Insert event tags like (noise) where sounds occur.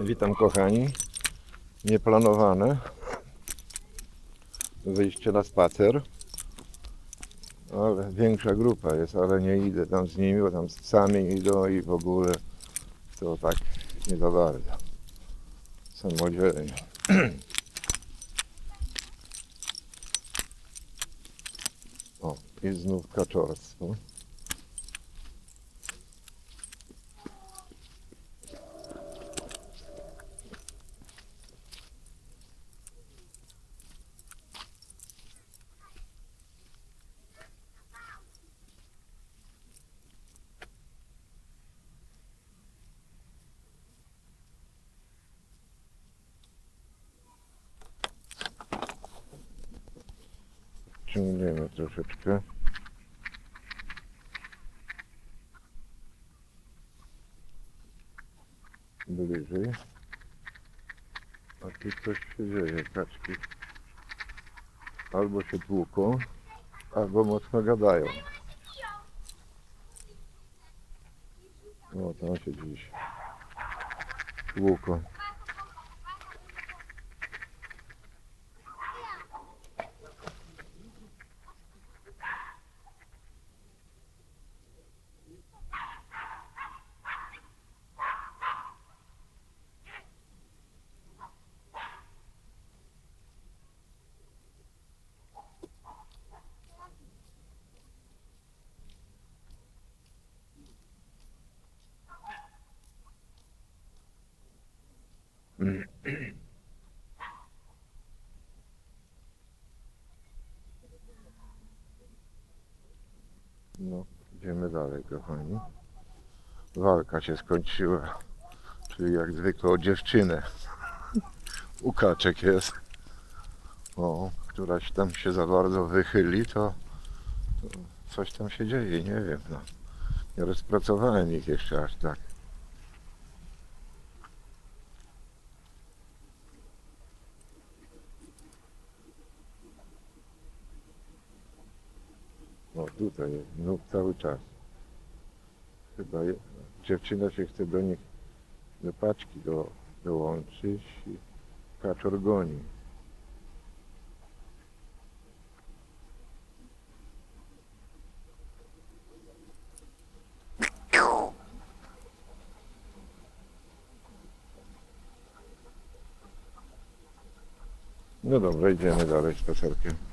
Witam kochani. Nieplanowane wyjście na spacer. Ale większa grupa jest, ale nie idę tam z nimi, bo tam sami idą i w ogóle to tak nie za bardzo. Samodzielnie. (clears throat) O, i znów kaczorstwo. Ciągniemy troszeczkę. Bliżej. A tu coś się dzieje, kaczki. Albo się tłuką, albo mocno gadają. O, tam się gdzieś tłuką. No, idziemy dalej, kochani. Walka się skończyła. Czyli jak zwykle o dziewczynę. U kaczek jest. O, któraś tam się za bardzo wychyli, to, to coś tam się dzieje, nie wiem. No. Nie rozpracowałem ich jeszcze aż tak. O, tutaj jest, no cały czas. Chyba je, dziewczyna się chce do nich, do paczki do, dołączyć i kaczor goni. No dobra, idziemy dalej spacerkiem.